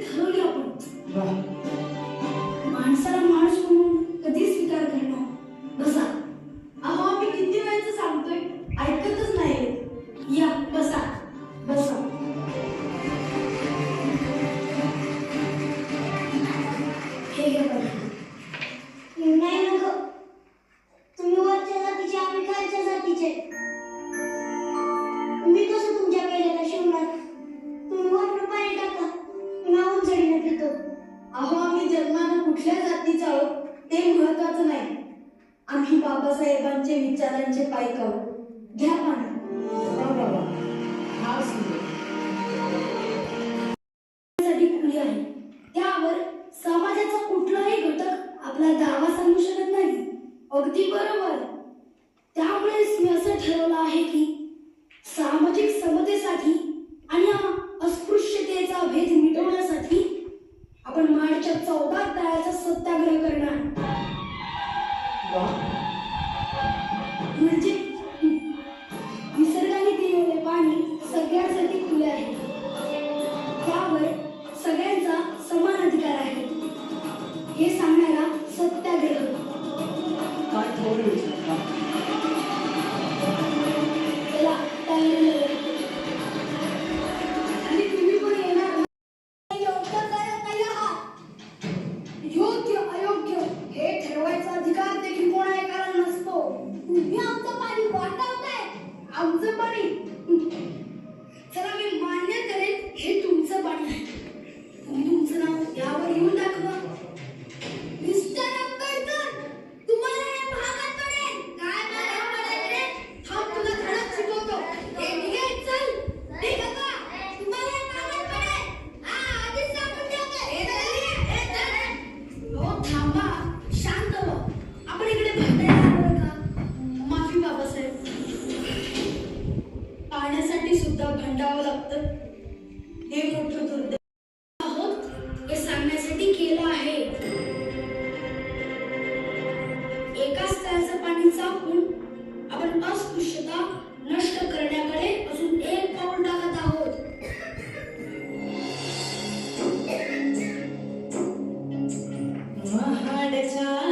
ठरवली आपण. माणसाला माणूस म्हणून कधी स्वीकार करणार. बसा. अहो आम्ही किती वेळचं सांगतोय? ऐकतच नाही. या बसा. बसा. हे घ्या नाही नको. तुम्ही वरच्या जातीचे आम्ही खालच्या जातीचे. बाबासाहेबांचे विचारांचे पायक घ्या पाण्यासाठी खुली आहे? त्यावर समाजाचा कुठलाही घटक आपला दावा सांगू शकत नाही. अगदी बरोबर. त्यामुळेच मी असं ठरवलं आहे की सामाजिक समतेसाठी आणि अस्पृश्यतेचा भेद मिटवण्यासाठी आपण मार्चच्या चौदा तळ्याचा सत्याग्रह करणार. म्हणजे निसर्गाने दिलेले पाणी सगळ्यांसाठी खुले आहे. त्यावर सगळ्यांचा समान अधिकार आहे. हे सांगणारा सत्याग्रह आमचं पाणी सुद्धा भांडावं लागत. हे मोठ दुर्दैव सांगण्यासाठी केलं आहे. एकाच पाणी चापून आपण अस्पृश्यता नष्ट करण्याकडे अजून एक पाऊल टाकत आहोत. महाडच्या